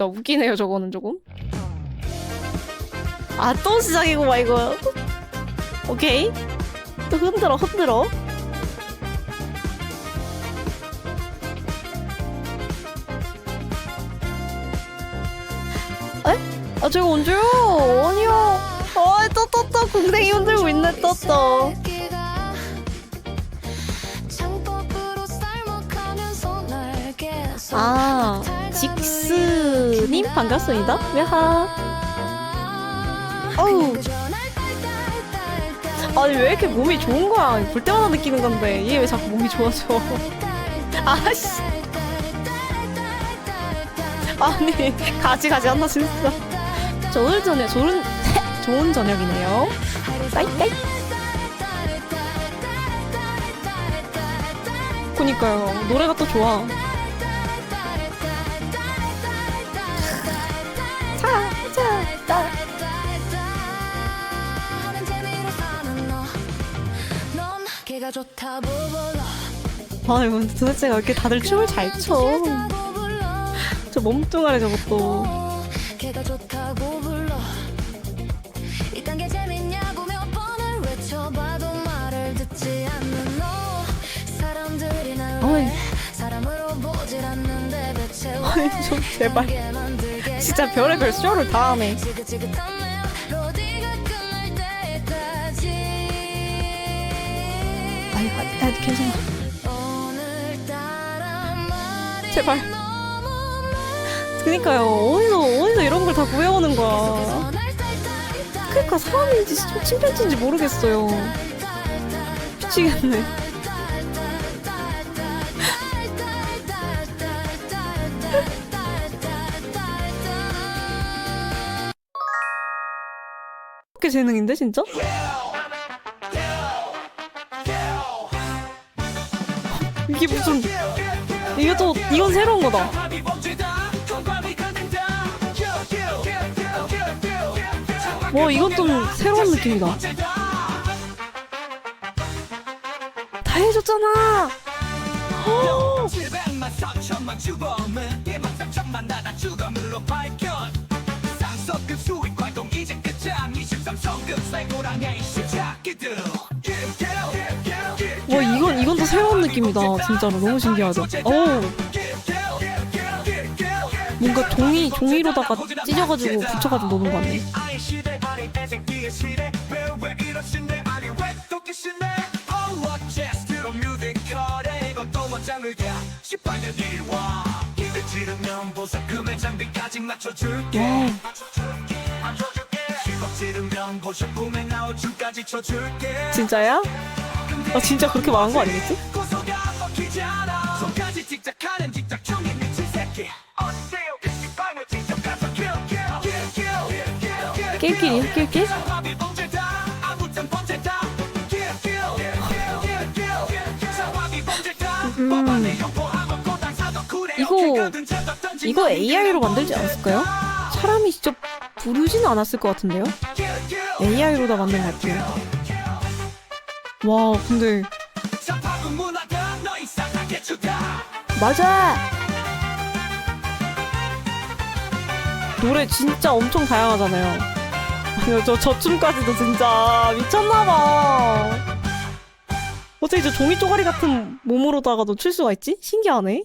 나 웃기네요 저거는 조금. 아 또 시작이고 막 이거. 오케이. 또 흔들어 흔들어. 에? 아 저거 언제요? 아니요. 아또 떴다 궁뎅이 흔들고 있네 떴다 아 직스님 반갑습니다. 왜하. 어우. 아니 왜 이렇게 몸이 좋은 거야? 볼 때마다 느끼는 건데 얘 왜 자꾸 몸이 좋아져? 아씨. 아니 가지 가지 한다 진짜. 좋은 저녁 좋은 좋은 저녁이네요. 까이까이. 그니까요. 노래가 또 좋아 아니 근데 도대체 왜 이렇게 다들 춤을 잘 춰? 저 몸뚱아리 저것도. 날 어이. 아니 좀 제발. 진짜 별의별 쇼를 다 하네 아, 아, 괜찮아 제발. 그니까요. 어디서 어디서 이런 걸 다 구해오는 거야. 그니까 사람인지 좀 침팬지인지 모르겠어요. 미치겠네. 재능인데 진짜? 이게 무슨 이게 또 이건 새로운 거다. 뭐 이건 좀 새로운 느낌이다. 다 해줬잖아. 허! 와 느낌이다. 진짜로. 너무 신기하죠? 어우 뭔가 종이 종이로다가 찢어가지고 붙여가지고 노는 거 같네. 진짜야? 아 진짜 그렇게 말한 거 아니겠지? 찍작하는 찍작충이 미친 새끼 그 식빵을 직접 가서 kill kill kill kill kill 낄끼리 낄낄? 사람이 범죄다 아무튼 범죄다 kill kill kill kill kill 사람이 범죄다 음. 법안에 형포하면 고당 사도 그래요 이거- 개거든 저도 던지고 이거 AI로 만들지 않았을까요? 사람이 직접 부르지는 않았을 것 같은데요? kill kill AI로 다 만든 것 같아요 와 근데 맞아. 노래 진짜 엄청 다양하잖아요. 저, 저 춤까지도 진짜 미쳤나봐. 어떻게 저 종이 쪼가리 같은 몸으로다가도 출 수가 있지? 신기하네.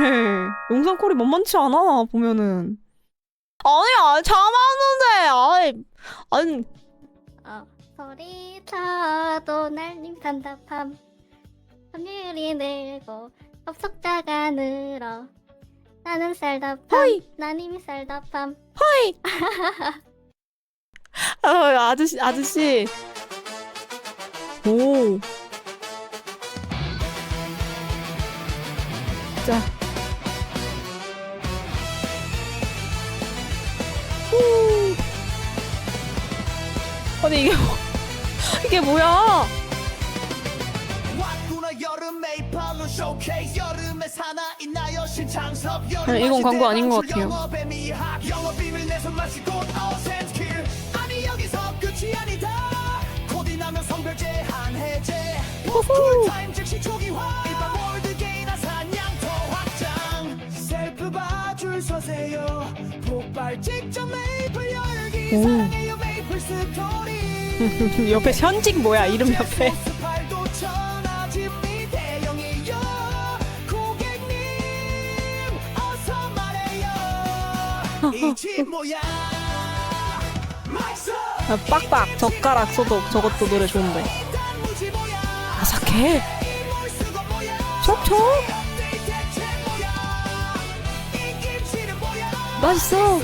네 영상콜이 만만치 않아 보면은. 아니야 잘하는데. 아이 아니. 어, 소리쳐도 날림 산다팜 확률이 늘고 접속자가 늘어 나는 쌀다팜 허이 난 이미 쌀다팜 아, 아저씨, 아저씨. 오. 자. 후. 아니, 이게, 뭐, 이게 뭐야? 아니, 이건 광고 아닌 것 같아요. 해제. 호호. 풀타임 즉시 초기화. 일반 월 아, 빡빡. 젓가락 소독. 저것도 노래 좋은데. 아삭해. 촉촉. 맛있어.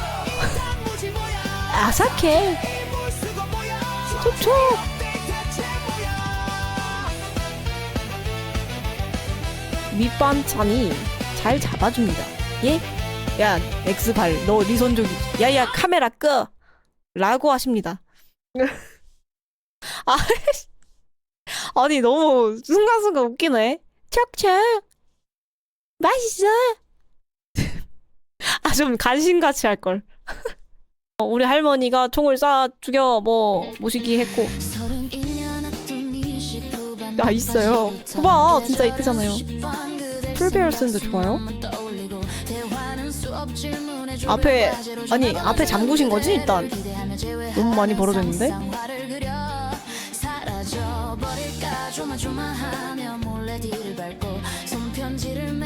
아삭해. 촉촉. 밑반찬이 잘 잡아줍니다. 예? 야 엑스발 너 네 손 저기. 야야 카메라 끄 라고 하십니다. 아, 아니 너무 순간순간 웃기네. 척척. 맛있어? 아 좀 간신같이 할걸. 어, 우리 할머니가 총을 쏴 죽여 뭐 모시기 했고. 아 있어요. 봐봐 진짜 이쁘잖아요. 풀베어슨도 좋아요 앞에 아니 앞에 잠그신 거지? 일단. 너무 많이 벌어졌는데?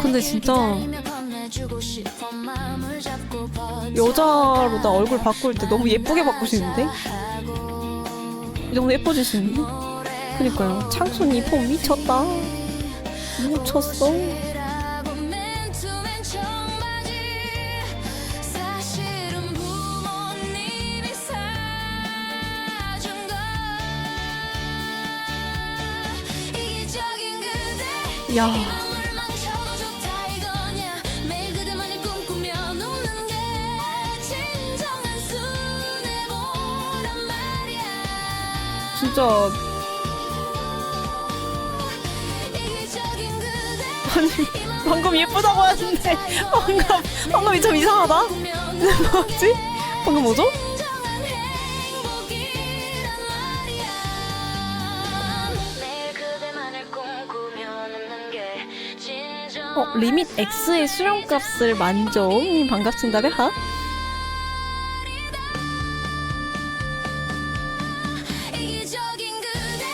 근데 진짜 여자로 나 얼굴 바꿀 때 너무 예쁘게 바꾸시는데? 너무 예뻐지시는데? 그니까요. 창순이 폼 미쳤다. 미쳤어 야. 진짜. 아니 방금 예쁘다고 하는데 방금 방금이 좀 이상하다? 뭐지? 방금 뭐죠 어 리밋 X의 수령값을 만족님 반갑습니다. 하. 이기적인 그대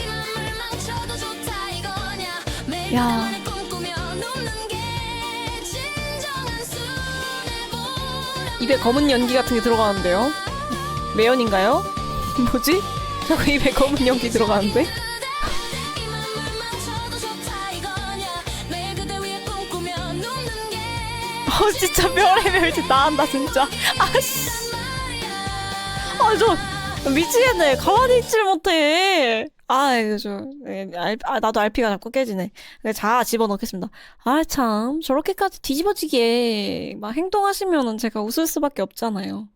이 맘을 망쳐도 좋다 이거냐 매일 야. 입에 검은 연기 같은 게 들어가는데요? 매연인가요? 뭐지? 자꾸 입에 검은 연기 들어가는데 어 진짜 별의 별 짓 나한다 진짜. 아씨. 아저 미치겠네. 가만히 있질 못해. 아 이거 저 예, 알, 아, 나도 RP가 자꾸 깨지네. 네, 자 집어넣겠습니다. 아 참. 저렇게까지 뒤집어지게 막 행동하시면은 제가 웃을 수밖에 없잖아요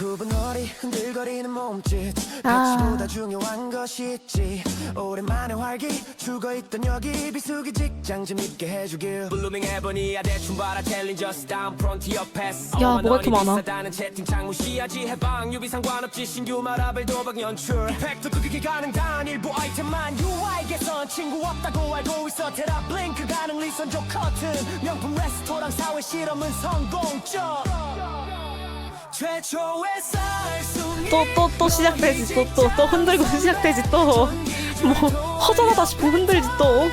구분 허리 흔들거리는 몸짓. 아. 가치보다 중요한 것이 있지. 오랜만에 활기 죽어있던 여기 비수기 직장 좀 있게 해주길. 블루밍 에버니야 대충 봐라 챌린저 스타운 프론티어 패스 야, 뭐가 이렇게 많아? 비싸다는 채팅창 무시하지 해방. 유비 상관없지 신규 마라벨 도박 연출. 팩트 크게 가능한 일부 아이템만 UI 개선 친구 없다고 알고 있어. 테라 블링크 가능 리선 조 커튼. 명품 레스토랑 사회 실험은 성공적 최초의 쌀순이 또또 또 시작되지. 또 또 또 흔들고 시작되지. 또 뭐 허전하다 싶으면 흔들지 또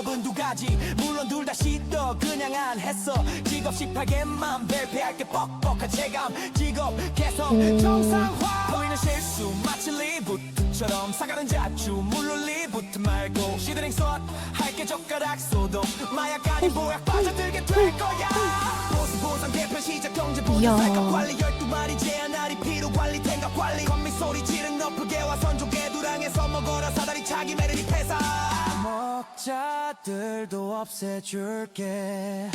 방법은 두 가지. 물론 둘 다 시도 그냥 안 했어. 직업 18개만 발표할 게 뻑뻑한 체감. 직업 개선 정상화. 보이는 실수 마치 리부트처럼 사가는 자주 물론 리부트 말고 시드링 솥. 할게 젓가락 소독 마약 아닌 보약 빠져들게 될 거야. 보수 보상 개편 시작. 경제 보조. 살값 관리 12마리. 제한하리 피로 관리. 생각 관리 건미 소리 먹자들도 없애줄게.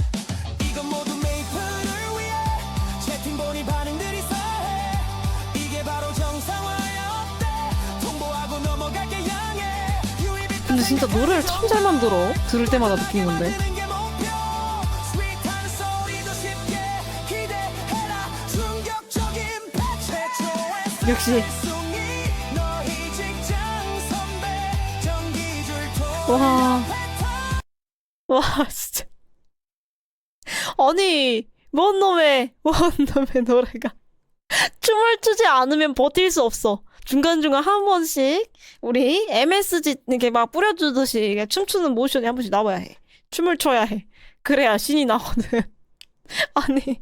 이건 모두 메이플을 위해 채팅 보니 반응들이 서해. 이게 바로 정상화야 어때 통보 근데 진짜 노래를 참 잘 만들어. 들을 때마다 느끼는 건데. 되는 와. 와, 진짜. 아니, 뭔 놈의, 뭔 놈의 노래가. 춤을 추지 않으면 버틸 수 없어. 중간중간 한 번씩, 우리 MSG 이렇게 막 뿌려주듯이 춤추는 모션이 한 번씩 나와야 해. 춤을 춰야 해. 그래야 신이 나거든. 아니,